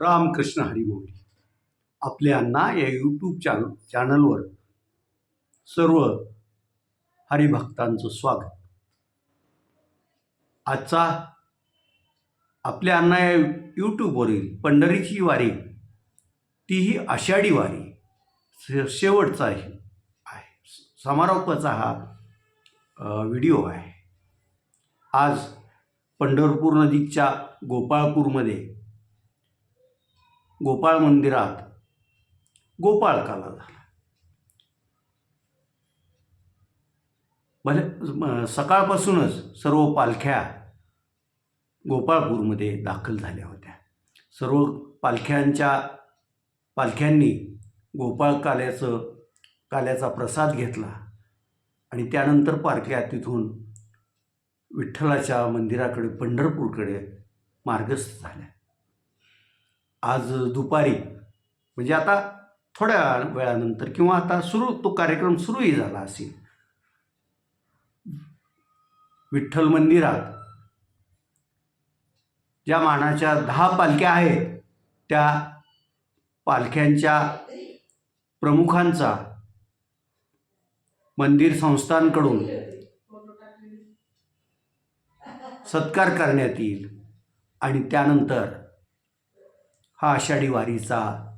रामकृष्ण हरिमोली आपल्या अण्णा या यूट्यूब चॅन चॅनलवर सर्व हरिभक्तांचं स्वागत. आजचा आपल्या अण्णा या यूट्यूबवरील पंढरीची वारी तीही आषाढी वारी शे- शेवटचा आहे. समारोपाचा हा व्हिडिओ आहे. आज पंढरपूर नजीकच्या गोपाळपूरमध्ये गोपाळ मंदिरात गोपाळकाला झाला. म्हणजे, भले सकाळपासूनच सर्व पालख्या गोपाळपूरमध्ये दाखल झाल्या होत्या. सर्व पालख्यांच्या पालख्यांनी गोपाळ काल्याचं काल्याचा प्रसाद घेतला आणि त्यानंतर पालख्या तिथून विठ्ठलाच्या मंदिराकडे पंढरपूरकडे मार्गस्थ झाल्या. आज दुपारी म्हणजे आता थोड्या वेळानंतर किंवा आता सुरू तो कार्यक्रम सुरूही झाला असेल. विठ्ठल मंदिरात ज्या मानाच्या दहा पालख्या आहेत त्या पालख्यांच्या प्रमुखांचा मंदिर संस्थांकडून सत्कार करण्यात येईल आणि त्यानंतर हा आषाढी वारीचा.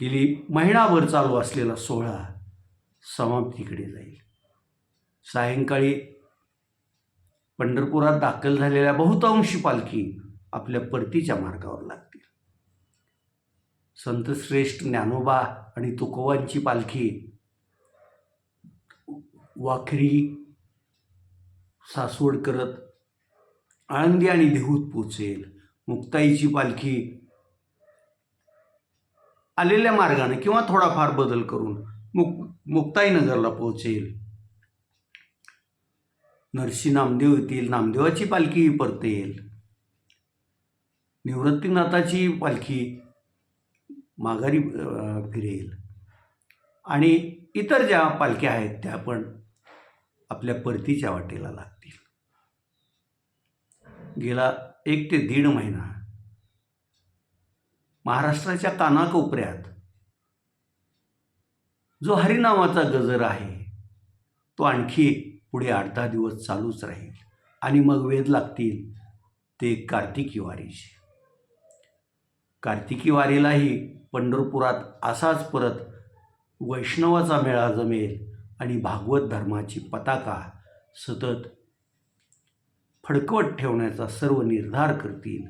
गेली महिनाभर चालू असलेला सोहळा समाप्तीकडे जाईल. सायंकाळी पंढरपुरात दाखल झालेल्या बहुतांशी पालखी आपल्या परतीच्या मार्गावर लागतील. संतश्रेष्ठ ज्ञानोबा आणि तुकोबांची पालखी वाखरी सासवड करत आळंदी आणि देहूत पोचेल मुक्ताईची पालखी आलेल्या मार्गाने किंवा थोडाफार बदल करून मुक मुक्ताईनगरला पोहोचेल. नरसी नामदेव येतील नामदेवाची पालखी परतेल. निवृत्तीनाथाची पालखी माघारी फिरेल. आणि इतर ज्या पालख्या आहेत त्या पण आपल्या परतीच्या वाटेला लागतील. गेला एक ते दीड महिना. महाराष्ट्राच्या कानाकोपऱ्यात जो हरिनामाचा गजर आहे तो आणखी पुढे आठ दहा दिवस चालूच राहील. आणि मग वेध लागतील ते कार्तिकी वारीचे. कार्तिकी वारीलाही पंढरपुरात असाच परत वैष्णवाचा मेळा जमेल आणि भागवत धर्माची पताका सतत फडकवत ठेवण्याचा सर्व निर्धार करतील.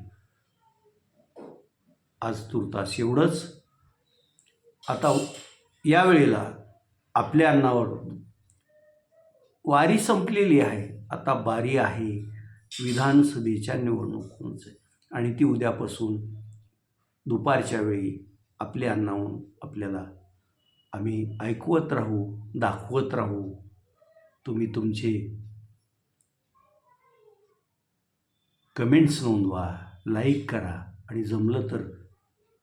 आज तुर्तास एवढंच. आता यावेळेला आपल्या अन्नावर वारी संपलेली आहे. आता बारी आहे. विधानसभेच्या निवडणुकांचे आणि ती उद्यापासून दुपारच्या वेळी आपल्या अन्नाहून आपल्याला आम्ही ऐकवत राहू दाखवत राहू. तुम्ही तुमचे कमेंट्स नोंदवा लाईक करा आणि जमलं तर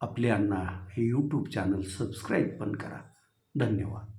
आपले अण्णा हे यूट्यूब चॅनल सबस्क्राईब पण करा. धन्यवाद.